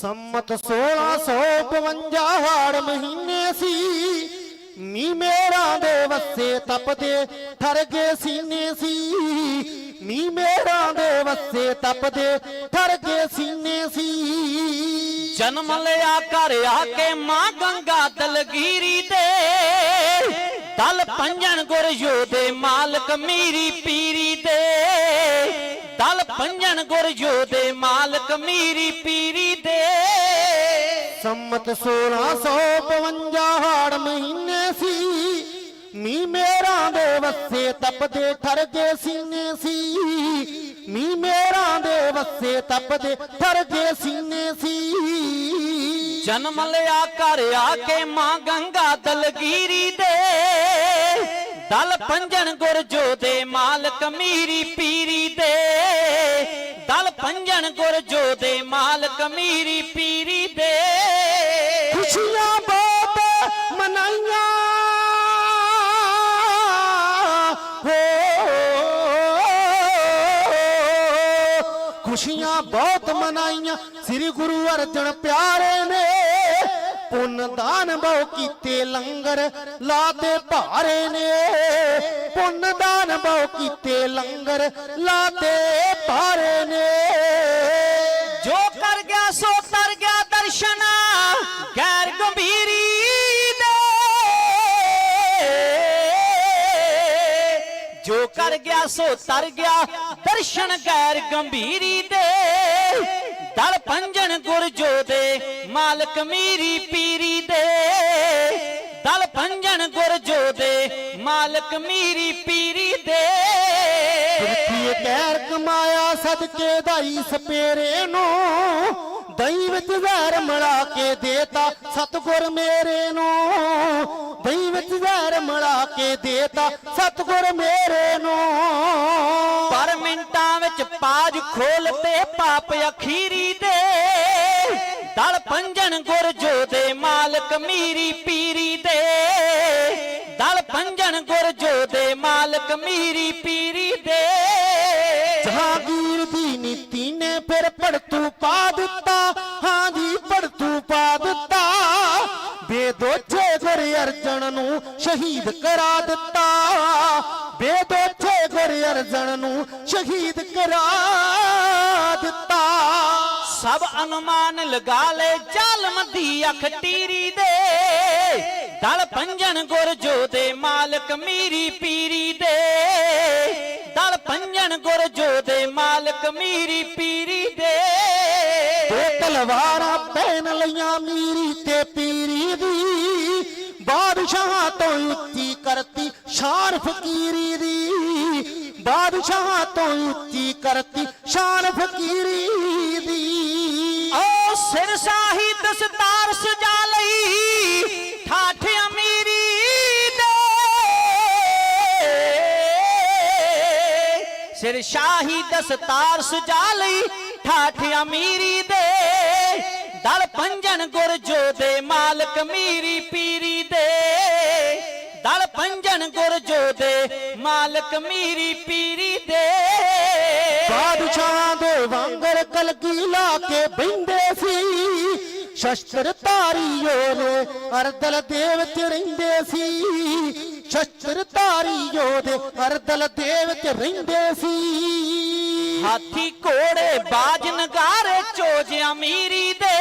ਸੰਮਤ 1652 ਹਾੜ ਮਹੀਨੇ ਸੀ ਨੀ ਮੇਰਾਂ ਦੇ ਵਸੇ ਤਪਦੇ ਠਰ ਗਏ ਸੀਨੇ ਸੀ। ਨੀ ਮੇਰਾਂ ਦੇ ਵਸੇ ਤਪਦੇ ਠਰ ਗਏ ਸੀਨੇ ਸੀ। ਜਨਮ ਲਿਆ ਘਰ ਆ ਕੇ ਮਾਂ ਗੰਗਾ ਦਲਗੀਰੀ ਦੇ ਦਲ ਪੰਜਨ ਗੁਰ ਯੋਧੇ ਮਾਲਕ ਮੀਰੀ ਪੀਰੀ ਦੇ ਪੰਜਨ ਗੁਰ ਯੋਧੇ ਮਾਲਕ ਮੀਰੀ ਪੀਰੀ ਦੇ। ਸੰਮਤ 1652 ਹਾੜ ਮਹੀਨੇ ਸੀ। ਨੀ ਮੇਰਾਂ ਦੇ ਵਸੇ ਤਪਦੇ ਗਏ ਸੀਨੇ ਸੀ। ਨੀ ਮੇਰਾਂ ਦੇ ਵਸੇ ਤਪਦੇ ਗਏ ਸੀਨੇ ਸੀ। ਜਨਮ ਲਿਆ ਘਰ ਆ ਕੇ ਮਾਂ ਗੰਗਾ ਦਲਗੀਰੀ ਦੇ। ਦਲ ਪੰਜਨ ਗੁਰਜੋ ਦੇ ਮਾਲਕ ਮੀਰੀ ਪੀਰੀ ਦੇ। ਦਲ ਪੰਜਨ ਗੁਰਜੋ ਦੇ ਮਾਲਕ ਮੀਰੀ ਪੀਰੀ ਦੇ। ਖੁਸ਼ੀਆਂ ਬਹੁਤ ਮਨਾਈਆਂ। ਹੋ। ਖੁਸ਼ੀਆਂ ਬਹੁਤ ਮਨਾਈਆਂ। ਸ੍ਰੀ ਗੁਰੂ ਅਰਜਨ ਪਿਆਰੇ ਪੁੰਨ ਦਾਨ ਬਹੁ ਕੀਤੇ ਲੰਗਰ, ਲਾਤੇ ਭਾਰੇ ਨੇ। ਪੁੰਨ ਦਾਨ ਬਹੁ ਕੀਤੇ ਲੰਗਰ, ਲਾਤੇ ਭਾਰੇ ਨੇ। ਜੋ ਕਰ ਗਿਆ ਸੋ ਤਰ ਗਿਆ ਦਰਸ਼ਨ, ਗੈਰ ਗੰਭੀਰੀ ਦੇ। ਜੋ ਕਰ ਗਿਆ ਸੋ ਤਰ ਗਿਆ ਦਰਸ਼ਨ, ਗੈਰ ਗੰਭੀਰੀ ਦੇ। ਦਲ ਪੰਜਨ ਗੁਰ ਜੋਦੇ ਮਾਲਕ ਮੀਰੀ ਪੀਰੀ ਦੇ। ਦਲ ਪੰਜਨ ਗੁਰ ਜੋਦੇ ਮਾਲਕ ਮੀਰੀ ਪੀਰੀ ਦੇ। ਪ੍ਰਿਥਵੀ ਕਹਿਰ ਕਮਾਇਆ ਸਦਕੇ ਦਾਈ ਸਪੇਰੇ ਨੂੰ। ਦਈ ਵਿੱਚ ਜ਼ਹਿਰ ਮਿਲਾ ਕੇ ਦੇਤਾ ਸਤਗੁਰ ਮੇਰੇ ਨੂੰ। ਦਈ ਵਿੱਚ ਜ਼ਹਿਰ ਮਿਲਾ ਕੇ ਦੇਤਾ ਸਤਗੁਰ ਮੇਰੇ ਨੂੰ। ਪਰ ਮਿੰਟਾਂ ਵਿੱਚ ਪਾਜ ਖੋਲਤੇ ਪਾਪ ਅਖੀਰੀ ਦੇ ਦਲ ਪੰਜਨ ਗੁਰਜੋ ਦੇ ਮਾਲਕ ਮੀਰੀ ਪੀਰੀ ਦੇ। ਦਲ ਪੰਜਨ ਗੁਰ ਜੋਦੇ ਮਾਲਕ ਮੀਰੀ ਪੀਰੀ ਦੇ। ਜਹਾਂਗੀਰ ਦੀ ਨੀਤੀ ਨੇ ਫਿਰ ਪੜਤੂ ਪਾ ਦਿੱਤਾ। ਹਾਂ ਜੀ ਪੜਤੂ ਪਾ ਦਿੱਤਾ। ਬੇਦੋਛੇ ਗੁਰ ਅਰਜਨ ਨੂੰ ਸ਼ਹੀਦ ਕਰਾ ਦਿੱਤਾ। ਬੇਦੋਛੇ ਗੁਰ ਅਰਜਨ ਨੂੰ ਸ਼ਹੀਦ ਕਰਾ ਦਿੱਤਾ। ਸਭ ਅਨੁਮਾਨ ਲਗਾ ਲੈ, ਜ਼ਾਲਮ ਦੀ ਅੱਖ ਟੀਰੀ ਦੇ। ਦਲ ਪੰਜਨ ਗੁਰ ਜੋਦੇ ਮਾਲਕ ਮੀਰੀ ਪੀਰੀ ਦੇ। ਦਲ ਪੰਜਨ ਗੁਰ ਜੋਦੇ ਮਾਲਕ ਮੀਰੀ ਪੀਰੀ ਦੇ। ਦੋ ਤਲਵਾਰਾਂ ਪਹਿਨ ਲਈਆਂ ਮੀਰੀ ਤੇ ਪੀਰੀ ਦੀ। ਬਾਦਸ਼ਾਹ ਤੋਂ ਉੱਚੀ ਕਰਤੀ ਸ਼ਾਨ ਫਕੀਰੀ ਦੀ। ਬਾਦਸ਼ਾਹ ਤੋਂ ਉੱਚੀ ਕਰਤੀ ਸ਼ਾਨ ਫਕੀਰੀ ਸਾਹੀ ਦਸਤਾਰ ਸਜਾ ਲਈ। ਠਾਠ ਅਮੀਰੀ ਦੇ। ਸਿਰ ਸ਼ਾਹੀ ਦਸਤਾਰ ਸਜਾ ਲਈ, ਠਾਠ ਅਮੀਰੀ ਦੇ। ਦਲ ਪੰਜਨ ਗੁਰ ਜੋਦੇ ਮਾਲਕ ਮੀਰੀ ਪੀਰੀ ਦੇ। ਦਲ ਪੰਜਨ ਗੁਰ ਜੋਦੇ ਮਾਲਕ ਮੀਰੀ ਪੀਰੀ ਦੇ। ਬਾਦਸ਼ਾਹ ਦੇ ਵਾਂਗਰ ਕਲਗੀ ਲਾ ਕੇ ਬੈੰਦੇ ਸੀ। ਸ਼ਸਤਰ ਧਾਰੀ ਨੇ ਅਰਦਲ ਦੇਵ ਚ ਰਹਿੰਦੇ ਸੀ। ਸ਼ਸਤਰ ਧਾਰੀ ਦੇ ਅਰਦਲ ਦੇਵ ਚ ਰਹਿੰਦੇ ਸੀ। ਹਾਥੀ ਘੋੜੇ, ਬਾਜ ਨਗਾਰੇ ਚੋਜ ਅਮੀਰੀ ਦੇ।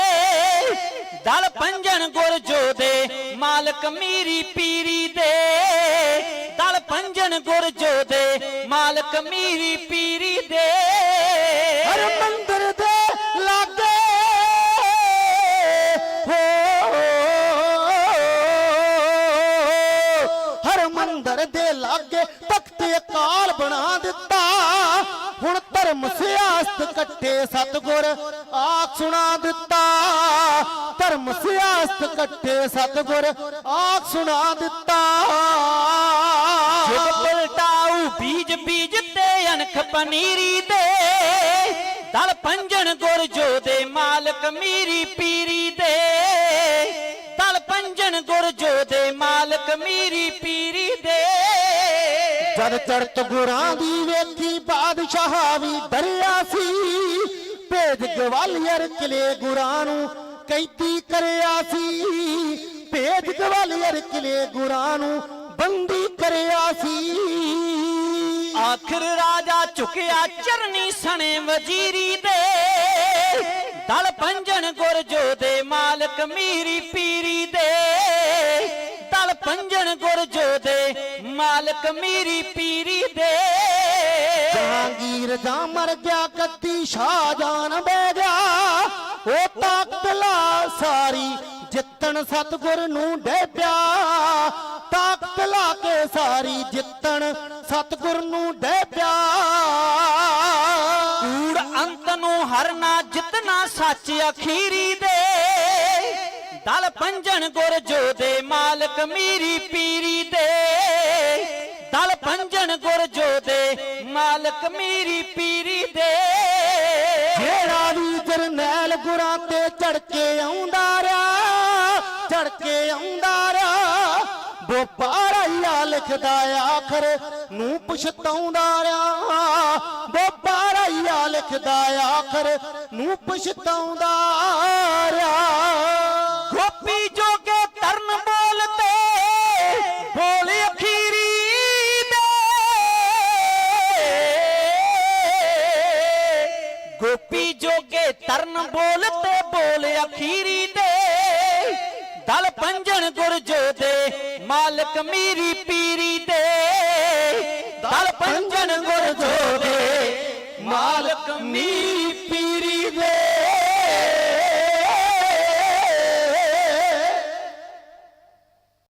ਦਲ ਪੰਜਨ ਗੁਰ ਜੋਦੇ ਮਾਲਕ ਮੀਰੀ ਪੀਰੀ ਦੇ, ਦਲ ਪੰਜਨ ਗੁਰ ਜੋਦੇ ਮਾਲਕ ਮੀਰੀ ਪੀਰੀ ਦੇ। ਹਰ ਮੰਦਰ ਦੇ ਲਾਗੇ, ਹੋ, ਹਰ ਮੰਦਰ ਦੇ ਲਾਗੇ ਤਖਤ ਅਕਾਲ ਬਣਾ ਦਿੱਤਾ। ਹੁਣ ਧਰਮ ਸਿਆਸਤ ਇਕੱਠੇ ਸਤਗੁਰ, ਆਖ ਸੁਣਾ ਦਿੱਤਾ। ਧਰਮ ਸਿਆਸਤ ਇਕੱਠੇ ਸਤਗੁਰ ਆਖ ਸੁਣਾ ਦਿੱਤਾ। ਜੁਗ ਪਲਟਾਉ ਬੀਜ ਬੀਜ ਤੇ ਅਨਖ ਪਨੀਰੀ ਦੇ। ਦਲ ਪੰਜਨ ਗੁਰ ਜੋਦੇ ਮਾਲਕ ਮੀਰੀ ਪੀਰੀ ਦੇ। ਦਲ ਪੰਜਨ ਗੁਰ ਜੋਦੇ ਮਾਲਕ ਮੀਰੀ ਪੀਰੀ ਦੇ। ਜਦ ਚੜਤ ਗੁਰਾਂ ਦੀ ਵੇਖੀ ਬਾਦਸ਼ਾਹ ਵੀ ਡਰਿਆ ਸੀ। ਭੇਜ ਗਵਾਲੀਅਰ ਕਿਲੇ ਗੁਰਾਂ ਨੂੰ ਕੈਦੀ ਕਰਿਆ ਸੀ ਭੇਜ ਗਵਾਲੀਅਰ ਕਿਲੇ ਗੁਰਾਂ ਨੂੰ ਬੰਦੀ ਕਰਿਆ ਸੀ। ਆਖਰ ਰਾਜਾ ਝੁਕਿਆ ਚਰਨੀ ਸਣੇ ਵਜ਼ੀਰੀ ਦੇ। ਦਲ ਪੰਜਣ ਗੁਰਜੋ ਦੇ ਮਾਲਕ ਮੀਰੀ ਪੀਰੀ ਦੇ। ਦਲ ਪੰਜਣ ਗੁਰਜੋ ਦੇ ਮਾਲਕ ਮੀਰੀ ਪੀਰੀ ਦੇ। ਜਹਾਂਗੀਰ ਦਾ ਮਰ ਗਿਆ ਕੱਤੀ ਸ਼ਾਹਜਾਨ ਬਹਿ ਗਿਆ। ਉਹ ਤਾਕਤ ਲਾ ਸਾਰੀ, ਜਿੱਤਣ ਸਤਗੁਰ ਨੂੰ ਡੇਪਿਆ ਤਾਕਤ ਲਾ ਕੇ ਸਾਰੀ, ਜਿੱਤਣ ਸਤਗੁਰ ਨੂੰ ਡੇਪਿਆ ਕੂੜ ਅੰਤ ਨੂੰ ਹਰਨਾ, ਜਿਤਨਾ ਸੱਚ ਅਖੀਰੀ ਦੇ। ਦਲ ਪੰਜਣ ਗੁਰਜੋ ਦੇ, ਮਾਲਕ ਮੀਰੀ ਪੀਰੀ ਦੇ। ਦਲ ਪੰਜਣ ਗੁਰਜੋ ਦੇ, ਮਾਲਕ ਮੀਰੀ ਪੀਰੀ ਦੇ। ਜਿਹੜਾ ਵੀ ਜਰਨੈਲ ਗੁਰਾਂ ਤੇ ਚੜ ਕੇ ਆਉਂਦਾ ਰਿਹਾ ਚੜ ਕੇ ਆਉਂਦਾ ਰਿਹਾ। ਬੋਪਾਰਾਇਆ ਲਿਖਦਾ ਆਖਰ ਨੂੰ ਪਛਤਾਉਂਦਾ ਰਿਹਾ। ਬੋਪਾਰਾਇਆ ਲਿਖਦਾ ਆਖਰ ਨੂੰ ਪਛਤਾਉਂਦਾ ਰਿਹਾ। ਗੋਪੀ ਜੋਗੇ ਤਰਨ ਬੋਲਤੇ ਬੋਲਿਆ ਮਿੱਟੀ ਜੋਗੇ ਤਰਨ ਬੋਲ ਤੇ ਬੋਲ ਅਖੀਰੀ ਦੇ। ਦਲ ਪੰਜਣ ਗੁਰਜੋ ਦੇ ਮਾਲਕ ਮੀਰੀ ਪੀਰੀ ਦੇ। ਦਲ ਪੰਜਣ ਗੁਰਜੋ ਦੇ ਮਾਲਕ ਮੀਰੀ